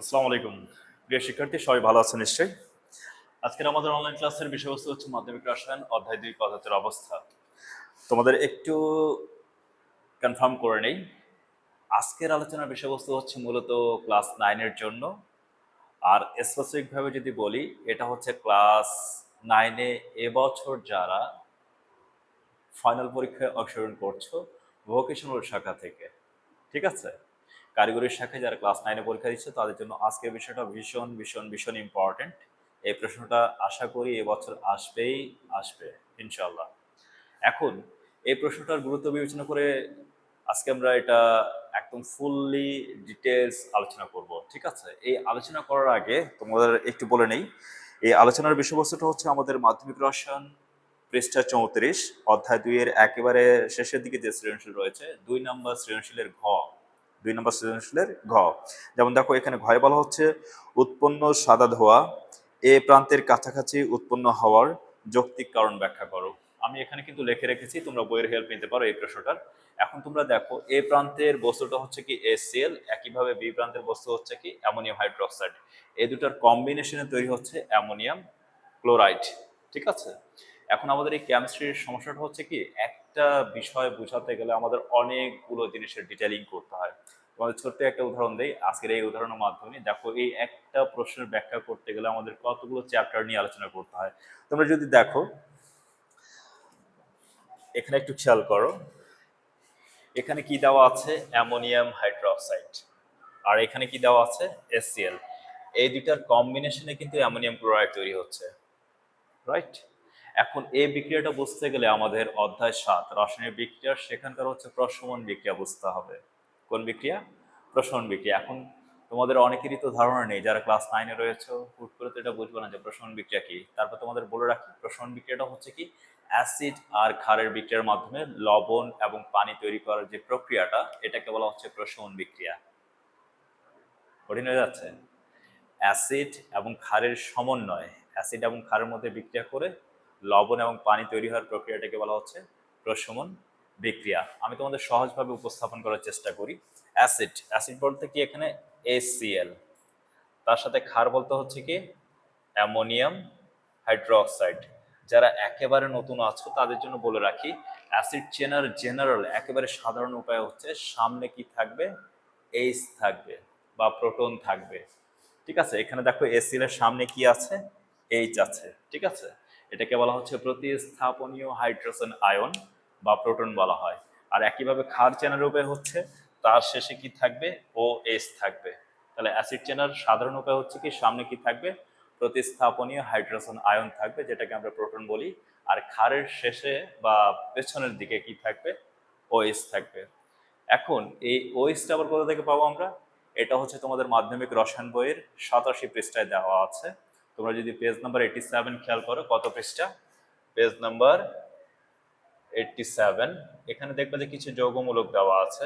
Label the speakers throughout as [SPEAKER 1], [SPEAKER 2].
[SPEAKER 1] আসসালামু আলাইকুম। প্রিয় শিক্ষার্থী, সবাই ভালো আছেন নিশ্চয়ই? আজকের আমাদের অনলাইন ক্লাসের বিষয়বস্তু হচ্ছে মাধ্যমিক রসায়ন, অধ্যায় দুই, পদার্থের অবস্থা। তোমাদের একটু কনফার্ম করে নেই। আজকের আলোচনার বিষয়বস্তু হচ্ছে মূলত ক্লাস নাইনের জন্য। আর স্পেসিফিকভাবে যদি বলি, এটা হচ্ছে ক্লাস নাইনে এবছর যারা ফাইনাল পরীক্ষায় অংশগ্রহণ করছ ভোকেশনাল শাখা থেকে। ঠিক আছে? কারিগরি শাখায় যারা ক্লাস নাইনে পরীক্ষা দিচ্ছে, তাদের জন্য আজকের বিষয়টা ভীষণ ভীষণ ভীষণ ইম্পর্টেন্ট এই প্রশ্নটা আশা করি এবছর আসবেই, আসবে ইনশাল্লাহ এখন, এই প্রশ্নটার গুরুত্ব বিবেচনা করে আজকে আমরা এটা একদম ফুললি ডিটেলস আলোচনা করব, ঠিক আছে? এই আলোচনা করার আগে তোমাদের একটু বলে নেই, এই আলোচনার বিষয়বস্তুটা হচ্ছে আমাদের মাধ্যমিক রসায়ন পৃষ্ঠা চৌত্রিশ, অধ্যায় দুইয়ের একেবারে শেষের দিকে যে সৃজনশীল রয়েছে, দুই নম্বর সৃজনশীলের ঘ। দুই নম্বর সৃজনশীলের ঘ। যেমন দেখো, এখানে ঘয়ে বলা হচ্ছে, উৎপন্ন সাদা ধোয়া, এ প্রান্তের কাছাকাছি উৎপন্ন হওয়ার যৌক্তিক কারণ ব্যাখ্যা করো। আমি এখানে কিন্তু লিখে রেখেছি, তোমরা বইয়ের হেল্প নিতে পারো এই প্রশ্নটার। এখন তোমরা দেখো, এ প্রান্তের বস্তুটা হচ্ছে কি এসিএল একইভাবে বি প্রান্তের বস্তু হচ্ছে কি অ্যামোনিয়াম হাইড্রোক্সাইড। এই দুটার কম্বিনেশনে তৈরি হচ্ছে অ্যামোনিয়াম ক্লোরাইড, ঠিক আছে? এখন আমাদের এই কেমিস্ট্রির সমস্যাটা হচ্ছে কি, একটা বিষয় বোঝাতে গেলে আমাদের অনেকগুলো জিনিসের ডিটেলিং করতে হয়। তোমাদের ছোট্ট একটা উদাহরণ দেই, আজকের এই উদাহরণের মাধ্যমে। দেখো, এই একটা প্রশ্নের ব্যাখ্যা করতে গেলে আমাদের কতগুলো চ্যাপ্টার নিয়ে আলোচনা করতে হয়। তোমরা যদি দেখো, এখানে একটু খেয়াল করো, এখানে কি দেওয়া আছে? Ammonium hydroxide. আর এখানে কি দেওয়া আছে? এসসিএল এই দুইটার কম্বিনেশনে কিন্তু অ্যামোনিয়াম ক্লোরাইড তৈরি হচ্ছে। রাইট এখন এই বিক্রিয়াটা বুঝতে গেলে আমাদের অধ্যায় সাত, রাসায়নিক বিক্রিয়া, সেখানকার হচ্ছে প্রশমন বিক্রিয়া বুঝতে হবে। কোন বিক্রিয়া? প্রশমন বিক্রিয়া। এখন তোমাদের অনেকেরই তো ধারণা নেই, যারা ক্লাস নাইনে রয়েছে, হুট করে তো এটা বুঝবে না যে প্রশমন বিক্রিয়া কি। তারপর তোমাদের বলে রাখি, প্রশমন বিক্রিয়াটা হচ্ছে কি, অ্যাসিড আর ক্ষারের বিক্রিয়ার মাধ্যমে লবণ এবং পানি তৈরি করার যে প্রক্রিয়াটা, এটাকে বলা হচ্ছে প্রশমন বিক্রিয়া। কঠিন হয়ে যাচ্ছে? অ্যাসিড এবং ক্ষারের সমন্বয়, অ্যাসিড এবং ক্ষারের মধ্যে বিক্রিয়া করে লবণ এবং পানি তৈরি হওয়ার প্রক্রিয়াটাকে বলা হচ্ছে প্রশমন বিক্রিয়া। আমি তোমাদের সহজভাবে উপস্থাপন করার চেষ্টা করি। অ্যাসিড অ্যাসিড বলতে কি এখানে? এসিএল তার সাথে ক্ষার বলতে হচ্ছে কি? Ammonium hydroxide. যারা একেবারে নতুন আছো, তাদের জন্য বলে রাখি, অ্যাসিড চেনার জেনারেল একেবারে সাধারণ উপায় হচ্ছে সামনে কি থাকবে? এইচ থাকবে বা প্রোটন থাকবে। ঠিক আছে? এখানে দেখো এসিএল এর সামনে কি আছে? এইচ আছে। ঠিক আছে? এটাকে বলা হচ্ছে প্রতিস্থাপনীয় হাইড্রোজেন আয়ন বা প্রোটন বলা হয়। আর একইভাবে ক্ষার চেনার উপায় হচ্ছে, তার শেষে কি থাকবে? ও এস থাকবে। তাহলে অ্যাসিড চেনার সাধারণ উপায় হচ্ছে কি? সামনে কি থাকবে? প্রতিস্থাপনীয় হাইড্রোজেন আয়ন থাকবে, যেটাকে আমরা প্রোটন বলি। আর ক্ষারের শেষে বা পেছনের দিকে কি থাকবে? ওএস থাকবে। এখন এই ওএসটা আবার কোথা থেকে পাবো আমরা? এটা হচ্ছে তোমাদের মাধ্যমিক রসায়ন বইয়ের সাতাশি পৃষ্ঠায় দেওয়া আছে। তোমরা যদি পেজ নাম্বার এইটি সেভেন খেয়াল করো, কত পৃষ্ঠা পেজ নাম্বার এইটটি সেভেন এখানে দেখবে যে কিছু যৌগমূলক দেওয়া আছে।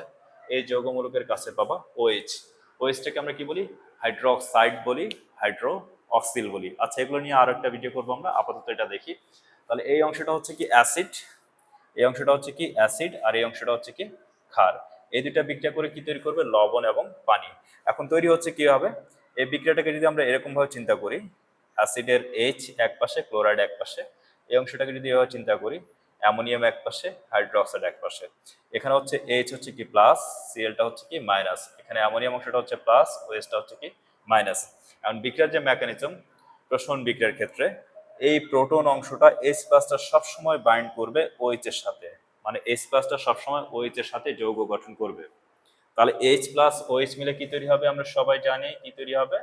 [SPEAKER 1] এই যৌগমূলকের কাছে পাবা ওএইচ ওএইচটাকে আমরা কি বলি? হাইড্রোক্সাইড বলি হাইড্রো অক্সিল বলি। আচ্ছা এগুলো নিয়ে আরও একটা ভিডিও করব আমরা, আপাতত এটা দেখি। তাহলে এই অংশটা হচ্ছে কি অ্যাসিড? এই অংশটা হচ্ছে কি অ্যাসিড আর এই অংশটা হচ্ছে কি ক্ষার। এই দুইটা বিক্রিয়া করে কি তৈরি করবে? লবণ এবং পানি। এখন তৈরি হচ্ছে কি হবে? এই বিক্রিয়াটাকে যদি আমরা এরকম ভাবে চিন্তা করি অ্যাসিডের এইচ এক পাশে, ক্লোরাইড এক পাশে। এই অংশটাকে যদি এভাবে চিন্তা করি, অ্যামোনিয়াম এক পাশে, হাইড্রোক্সাইড এক পাশে। এখানে হচ্ছে এইচ হচ্ছে কি প্লাস সিএলটা হচ্ছে কি মাইনাস এখানে অ্যামোনিয়াম অংশটা হচ্ছে প্লাস ওয়েসটা হচ্ছে কি মাইনাস এখন বিক্রিয়ার যে মেকানিজম প্রশমন বিক্রিয়ার ক্ষেত্রে, এই প্রোটন অংশটা এইচ প্লাসটা সবসময় বাইন্ড করবে ওএইচ এর সাথে। মানে এইচ প্লাসটা সবসময় ওএইচ এর সাথে যৌগ গঠন করবে। তাহলে এইচ প্লাস ওএইচ মিলে কি তৈরি হবে? আমরা সবাই জানি কি তৈরি হবে?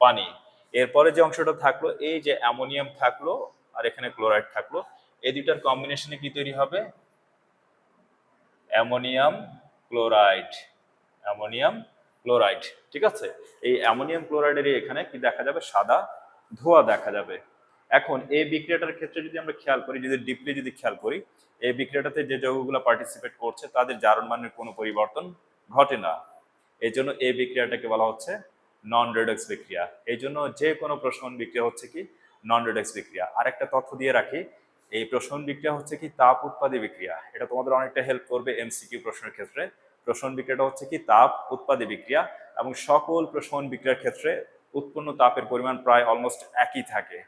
[SPEAKER 1] পানি। এরপরে যে অংশটা থাকল, এই যে অ্যামোনিয়াম থাকল আর এখানে ক্লোরাইড থাকল, এই দুইটার কম্বিনেশনে কি তৈরি হবে? অ্যামোনিয়াম ক্লোরাইড অ্যামোনিয়াম ক্লোরাইড, ঠিক আছে? এই অ্যামোনিয়াম ক্লোরাইডের এখানে কি দেখা যাবে? সাদা ধোঁয়া দেখা যাবে। এখন এই বিক্রিয়াটার ক্ষেত্রে যদি আমরা খেয়াল করি, যদি ডিপলি যদি খেয়াল করি, এই বিক্রিয়াটাতে যে যৌগগুলো পার্টিসিপেট করছে, তাদের জারণ মানের কোনো পরিবর্তন ঘটে না। এই জন্য এই বিক্রিয়াটাকে বলা হচ্ছে নন রেডক্স বিক্রিয়া। এই জন্য যে কোনো প্রশমন বিক্রিয়া হচ্ছে কি? নন রেডক্স বিক্রিয়া। আর একটা তথ্য দিয়ে রাখি, এই প্রশমন বিক্রিয়া হচ্ছে কি? তাপ উৎপাদী বিক্রিয়া। এটা তোমাদের অনেকটা হেল্প করবে এমসিকিউ প্রশ্নের ক্ষেত্রে। প্রশমন বিক্রিয়াটা হচ্ছে কি? তাপ উৎপাদী বিক্রিয়া এবং সকল প্রশমন বিক্রিয়ার ক্ষেত্রে উৎপন্ন তাপের পরিমাণ প্রায় অলমোস্ট একই থাকে।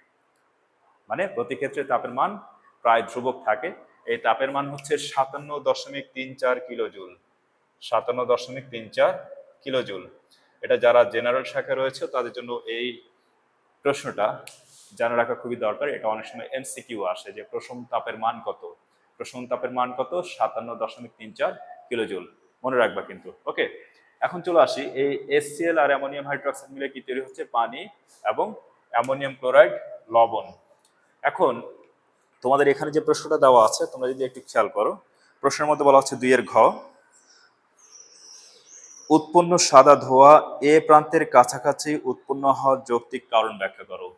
[SPEAKER 1] মানে প্রতি ক্ষেত্রে তাপের মান প্রায় ধ্রুবক থাকে। এই তাপের মান হচ্ছে সাতান্ন দশমিক তিন চার কিলো জুল সাতান্ন দশমিক তিন চার কিলো জুল এটা যারা জেনারেল শাখায় রয়েছে, তাদের জন্য এই প্রশ্নটা জানা রাখা খুবই দরকার। এটা অনেক সময় এমসিকিউ আসে যে প্রশম তাপের মান কত? প্রশম তাপের মান কত? সাতান্ন দশমিক তিন চার কিলো জুল মনে রাখবা কিন্তু। ওকে? এখন চলে আসি। এই এসসিএল আর অ্যামোনিয়াম হাইড্রোক্সাইড মিলে কি তৈরি হচ্ছে? পানি এবং অ্যামোনিয়াম ক্লোরাইড, লবণ। এখন তোমাদের এখানে যে প্রশ্নটা দেওয়া আছে, তোমরা যদি একটু খেয়াল করো, প্রশ্নের মধ্যে বলা হচ্ছে দুইয়ের ঘ। উৎপন্ন সাদা ধোঁয়া এ প্রান্তের কাছাকাছি উৎপন্ন হওয়ার যৌক্তিক কারণ ব্যাখ্যা করো।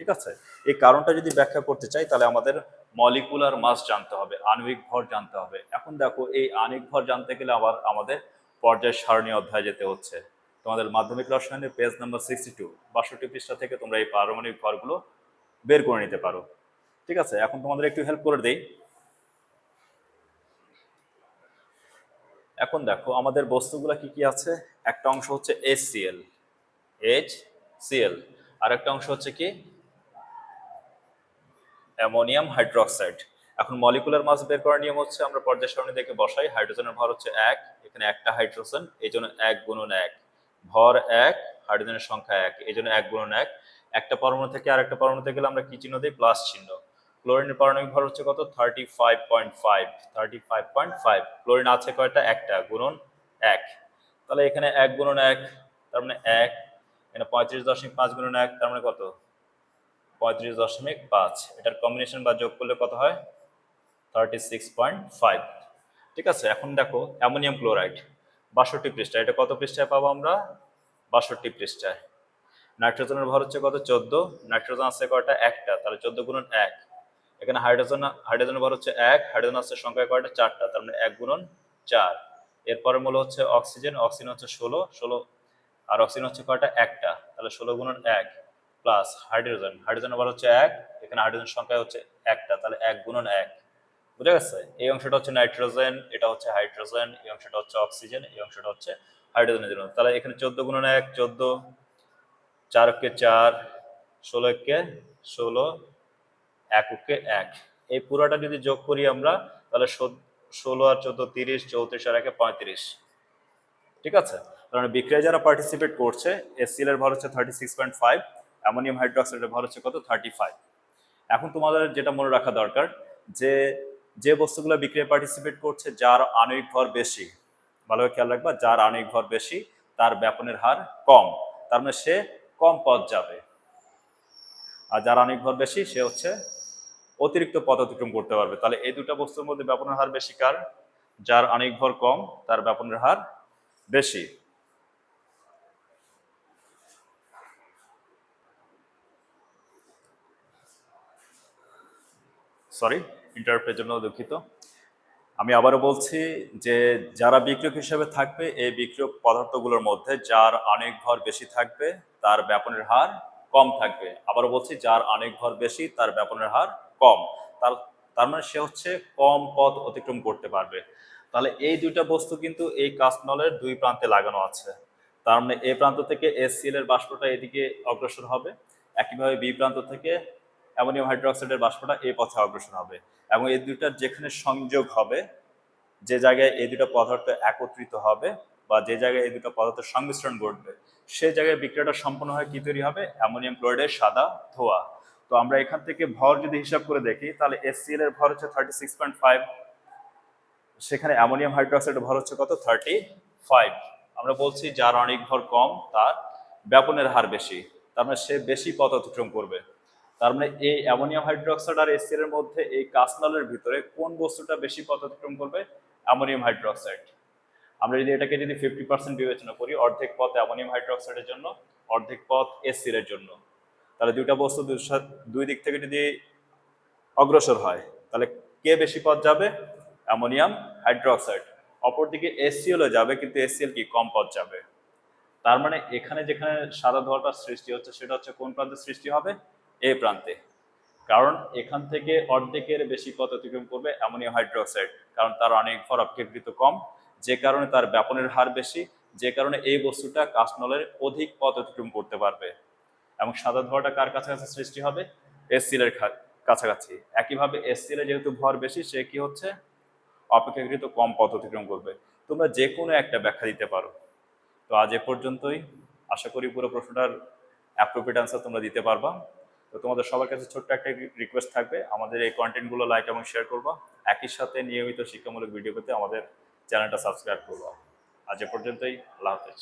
[SPEAKER 1] ঠিক আছে? এই কারণটা যদি ব্যাখ্যা করতে চাই, তাহলে আমাদের মলিকুলার মাস জানতে হবে, আণবিক ভর জানতে হবে। এখন দেখো, এই আণবিক ভর জানতে গেলে আবার আমাদের পর্যায় সারণী অধ্যায় যেতে হচ্ছে। তোমাদের মাধ্যমিক রসায়নের পেজ নাম্বার সিক্সটি টু বাষট্টি পৃষ্ঠা থেকে তোমরা এই পারমাণবিক ভরগুলো বের করে নিতে পারো। ঠিক আছে? এখন তোমাদের একটু হেল্প করে দেই। এখন দেখো, আমাদের বস্তুগুলো কি কি আছে? একটা অংশ হচ্ছে HCl HCl আর একটা অংশ হচ্ছে কি? Ammonium hydroxide. এখন মলিকুলার মাস বের করার নিয়ম হচ্ছে আমরা পর্যায় সারণী দেখে বসাই, হাইড্রোজেনের ভর হচ্ছে এক, এখানে একটা হাইড্রোজেন এই জন্য এক গুণন এক। ভর এক, হাইড্রোজেনের সংখ্যা এক এই জন্য এক গুণন এক। একটা পরমাণু থেকে আর আরেকটা পরমাণুতে গেলে আমরা কি চিহ্ন দিই? প্লাস চিহ্ন। ক্লোরিনের পারমাণবিক ভর হচ্ছে কত? Thirty five point five thirty five point five chlorine আছে কয়টা? একটা, গুণন এক। তাহলে এখানে এক গুণন এক, তার মানে এক, এখানে পঁয়ত্রিশ দশমিক পাঁচ গুণন এক, তার মানে কত? পঁয়ত্রিশ দশমিক পাঁচ, এটার কম্বিনেশন বা যোগ করলে কত হয়? থার্টি সিক্স পয়েন্ট ফাইভ ঠিক আছে, এখন দেখো, অ্যামোনিয়াম ক্লোরাইড, বাষট্টি পৃষ্ঠা এটা কত পৃষ্ঠায় পাবো আমরা? বাষট্টি পৃষ্ঠায়। নাইট্রোজেনের ভর হচ্ছে কত? চোদ্দ, নাইট্রোজেন আছে কয়টা? একটা, তাহলে চোদ্দ গুণন এক। এখানে হাইড্রোজেন হাইড্রোজেনের ভর হচ্ছে এক হাইড্রোজেন আছে সংখ্যা কয়টা? চারটা, তার মানে এক গুণন চার। এরপরে মূল হচ্ছে অক্সিজেন অক্সিজেন হচ্ছে ষোলো ষোলো, আর অক্সিজেন হচ্ছে কয়টা? একটা, তাহলে ষোলো গুণন এক প্লাস হাইড্রোজেন হাইড্রোজেনের ভর হচ্ছে এক, এখানে হাইড্রোজেন সংখ্যা হচ্ছে একটা, তাহলে এক গুণন এক। বুঝে গেছে? এই অংশটা হচ্ছে নাইট্রোজেন এটা হচ্ছে হাইড্রোজেন এই অংশটা হচ্ছে অক্সিজেন এই অংশটা হচ্ছে হাইড্রোজেনের জন্য। তাহলে এখানে চোদ্দ গুণন এক, চোদ্দ চার কে চার, ষোলো কে ষোলো এক কে এক। এই পুরোটা যদি যোগ করি আমরা, তাহলে ষোলো আর চোদ্দ তিরিশ, চৌত্রিশ আর একে পঁয়ত্রিশ। ঠিক আছে? কারণ বিক্রিয়ায় যারা পার্টিসিপেট করছে এসসিএল এর ভর হচ্ছে thirty six point five ammonium হাইড্রোক্সাইডের ভর হচ্ছে কত? থার্টি ফাইভ এখন তোমাদের যেটা মনে রাখা দরকার, যে যে বস্তুগুলো বিক্রিয়ায় পার্টিসিপেট করছে, যার আণবিক ভর বেশি ভালোভাবে খেয়াল রাখবা, যার আণবিক ভর বেশি, তার ব্যাপনের হার কম। তার মানে সে কম পথ যাবে। আর যার আণবিক ভর বেশি, সে হচ্ছে অতিরিক্ত পথ অতিক্রম করতে পারবে। তাহলে এই দুটা বস্তুর মধ্যে ব্যাপনের হার বেশি কার? যার আণবিক ভর কম, তার ব্যাপনের হার বেশি। সরি ইন্টারপ্টের জন্য দুঃখিত। আমি আবারও বলছি যে যারা বিক্রিয়ক হিসেবে থাকবে, এই বিক্রিয়ক পদার্থগুলোর মধ্যে যার আণবিক ভর বেশি থাকবে, তার ব্যাপনের হার কম থাকবে। আবারও বলছি, যার আণবিক ঘর বেশি, তার ব্যাপনের হার কম। তার তার মানে সে হচ্ছে কম পথ অতিক্রম করতে পারবে। তাহলে এই দুইটা বস্তু কিন্তু এই কাস্টনলের দুই প্রান্তে লাগানো আছে। তার মানে এ প্রান্ত থেকে এসসিএল এর বাষ্পটা এদিকে অগ্রসর হবে, একইভাবে বি প্রান্ত থেকে অ্যামোনিয়াম হাইড্রোক্সাইডের বাষ্পটা এই পথে অগ্রসর হবে এবং এই দুইটার যেখানে সংযোগ হবে, যে জায়গায় এই দুটো পদার্থ একত্রিত হবে বা যে জায়গায় এই দুটো পদার্থের সংমিশ্রণ ঘটবে, সে জায়গায় বিক্রিয়াটা সম্পূর্ণ হয় কি তৈরি হবে? অ্যামোনিয়াম ক্লোরাইডের সাদা ধোয়া। তো আমরা এখান থেকে ভর যদি হিসাব করে দেখি, তাহলে এসসিএল এর ভর হচ্ছে থার্টি সিক্স পয়েন্ট ফাইভ সেখানে অ্যামোনিয়াম হাইড্রোক্সাইডের ভর হচ্ছে কত? থার্টি ফাইভ আমরা বলছি যার অনেক ভর কম, তার ব্যাপনের হার বেশি, তার মানে সে বেশি পথ অতিক্রম করবে। তার মানে এই অ্যামোনিয়াম হাইড্রোক্সাইড আর এসিএল এর মধ্যে এই কাসনলের ভিতরে কোন বস্তুটা বেশি পথ অতিক্রম করবে? Ammonium hydroxide. আমরা যদি এটাকে যদি ফিফটি পার্সেন্ট বিবেচনা করি, অর্ধেক পথ অ্যামোনিয়াম হাইড্রোক্সাইডের জন্য, অর্ধেক পথ এসিএল এর জন্য। তাহলে দুইটা বস্তু দুই দিক থেকে যদি অগ্রসর হয়, তাহলে কে বেশি পথ যাবে? Ammonium hydroxide. অপরদিকে এসিএল যাবে, কিন্তু এসিএল কি? কম পথ যাবে। তার মানে এখানে যেখানে সাদা ধোয়াটা সৃষ্টি হচ্ছে, সেটা হচ্ছে কোন প্রান্তে সৃষ্টি হবে? এ প্রান্তে। কারণ এখান থেকে অর্ধেকের বেশি পথ অতিক্রম করবে অ্যামোনিয়াম হাইড্রোক্সাইড, কারণ তার অনেক অপেক্ষাকৃত কম। যে কারণে তার ব্যাপনের হার বেশি, যে কারণে এই বস্তুটা কাস্টনলের অধিক পথ অতিক্রম করতে পারবে। এবং সাদা ধোয়াটা কার কাছাকাছি সৃষ্টি হবে? খা- কাছাকাছি। একইভাবে এসসিএল এর যেহেতু ভর বেশি, সে কি হচ্ছে? অপেক্ষাকৃত কম পথ অতিক্রম করবে। তোমরা যে কোনো একটা ব্যাখ্যা দিতে পারো। তো আজ এ পর্যন্তই। আশা করি পুরো প্রশ্নটার অ্যাপ্রোপ্রিয়েট আনসার তোমরা দিতে পারবা। তো তোমাদের সবার কাছে ছোট্ট একটা রিকোয়েস্ট থাকবে। আমাদের এই কন্টেন্টগুলো লাইক এবং শেয়ার করবা। একই সাথে নিয়মিত শিক্ষামূলক ভিডিও পেতে আমাদের চ্যানেলটা সাবস্ক্রাইব করব আজ এ পর্যন্তই আল্লাহ হাফেজ।